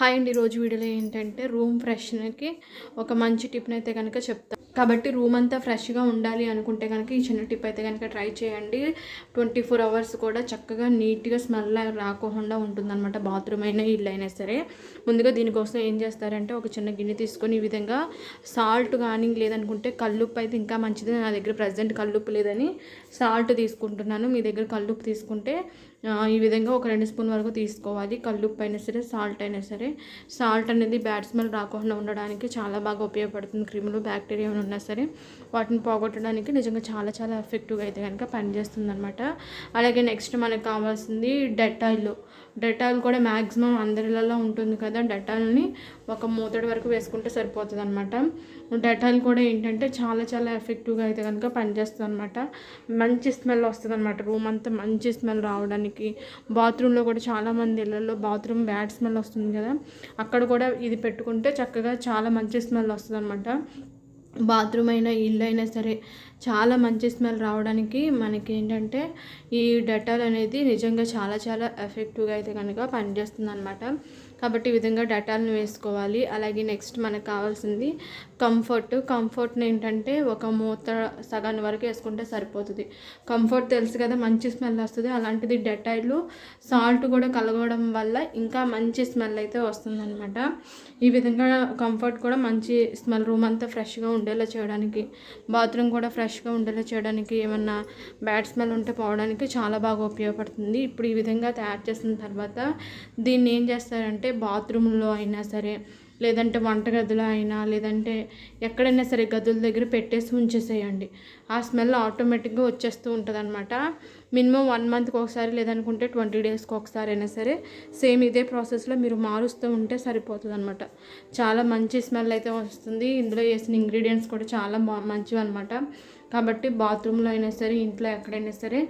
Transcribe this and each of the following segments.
Hi అండి రోజు వీడియోలో ఏంటంటే రూమ్ ఫ్రెషనర్కి ఒక మంచి టిప్ని అయితే కనుక చెప్తాను కాబట్టి రూమ్ అంతా ఫ్రెష్గా ఉండాలి అనుకుంటే కనుక ఈ చిన్న టిప్ అయితే కనుక ట్రై చేయండి. ట్వంటీ ఫోర్ అవర్స్ కూడా చక్కగా నీట్గా స్మెల్ రాకోకుండా ఉంటుందన్నమాట బాత్రూమ్ అయినా ఇల్లు అయినా సరే. ముందుగా దీనికోసం ఏం చేస్తారంటే ఒక చిన్న గిన్నె తీసుకొని ఈ విధంగా సాల్ట్ కానీ లేదనుకుంటే కల్లుప్పు అయితే ఇంకా మంచిది. నా దగ్గర ప్రజెంట్ కల్లుప్పు లేదని సాల్ట్ తీసుకుంటున్నాను. మీ దగ్గర కల్లుప్పు తీసుకుంటే ఈ విధంగా ఒక రెండు స్పూన్ వరకు తీసుకోవాలి. కల్లుప్పు అయినా సరే సాల్ట్ అయినా సరే. సాల్ట్ అనేది బ్యాడ్ స్మెల్ రాకుండా ఉండడానికి చాలా బాగా ఉపయోగపడుతుంది. క్రిములు బ్యాక్టీరియా ఉన్నా సరే వాటిని పోగొట్టడానికి నిజంగా చాలా చాలా ఎఫెక్టివ్గా అయితే కనుక పనిచేస్తుంది అనమాట అలాగే నెక్స్ట్ మనకు కావాల్సింది డెటాయిల్. డెటాయిల్ కూడా మ్యాక్సిమం అందరిలలో ఉంటుంది కదా డెటాయిల్ని ఒక మూతడి వరకు వేసుకుంటే సరిపోతుంది అనమాట డెటాయిల్ కూడా ఏంటంటే చాలా చాలా ఎఫెక్టివ్గా అయితే కనుక పనిచేస్తుంది అనమాట మంచి స్మెల్ వస్తుంది అనమాట రూమ్ అంతా మంచి స్మెల్ రావడానికి. బాత్రూంలో కూడా చాలామంది ఇళ్ళల్లో బాత్రూమ్ బ్యాడ్ స్మెల్ వస్తుంది కదా అక్కడ కూడా ఇది పెట్టుకుంటే చక్కగా చాలా మంచి స్మెల్ వస్తుంది అనమాట బాత్రూమ్ అయినా ఇల్లు అయినా సరే చాలా మంచి స్మెల్ రావడానికి మనకి ఏంటంటే ఈ డెటాల్ అనేది నిజంగా చాలా చాలా ఎఫెక్టివ్గా అయితే కనుక పనిచేస్తుంది అనమాట కాబట్టి ఈ విధంగా డెటాల్ని వేసుకోవాలి. అలాగే నెక్స్ట్ మనకు కావాల్సింది కంఫర్ట్. కంఫర్ట్ని ఏంటంటే ఒక మూత సగాన్ని వరకు వేసుకుంటే సరిపోతుంది. కంఫర్ట్ తెలుసు కదా మంచి స్మెల్ వస్తుంది. అలాంటిది డెటాయిల్ సాల్ట్ కూడా కలగడం వల్ల ఇంకా మంచి స్మెల్ అయితే వస్తుందన్నమాట. ఈ విధంగా కంఫర్ట్ కూడా మంచి స్మెల్ రూమ్ అంతా ఫ్రెష్గా ఉండేలా చేయడానికి బాత్రూమ్ కూడా ఫ్రెష్గా ఉండేలా చేయడానికి ఏమన్నా బ్యాడ్ స్మెల్ ఉంటే పోవడానికి చాలా బాగా ఉపయోగపడుతుంది. ఇప్పుడు ఈ విధంగా తయారు చేసిన తర్వాత దీన్ని ఏం చేస్తారంటే బాత్రూంలో అయినా సరే లేదంటే వంటగదిలో అయినా లేదంటే ఎక్కడైనా సరే గదుల దగ్గర పెట్టేసి ఉంచేసేయండి. ఆ స్మెల్ ఆటోమేటిక్గా వచ్చేస్తూ ఉంటుంది అనమాట మినిమం వన్ మంత్కి ఒకసారి లేదనుకుంటే ట్వంటీ డేస్కి ఒకసారి అయినా సరే సేమ్ ఇదే ప్రాసెస్లో మీరు మారుస్తూ ఉంటే సరిపోతుంది అనమాట చాలా మంచి స్మెల్ అయితే వస్తుంది. ఇందులో వేసిన ఇంగ్రీడియంట్స్ కూడా చాలా మంచివి అనమాట కాబట్టి బాత్రూంలో అయినా సరే ఇంట్లో ఎక్కడైనా సరే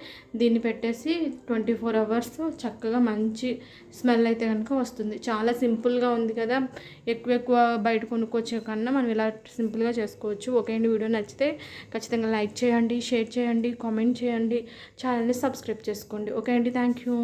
దీన్ని పెట్టేసి ట్వంటీ ఫోర్ అవర్స్ చక్కగా మంచి స్మెల్ అయితే కనుక వస్తుంది. చాలా సింపుల్గా ఉంది కదా. ఎక్కువ ఎక్కువ బయట కొనుక్కోవచ్చే కన్నా మనం ఇలా సింపుల్గా చేసుకోవచ్చు. ఓకే అండి వీడియో నచ్చితే ఖచ్చితంగా లైక్ చేయండి షేర్ చేయండి కామెంట్ చేయండి ఛానల్ని సబ్స్క్రైబ్ చేసుకోండి. ఓకే అండి థ్యాంక్ యూ.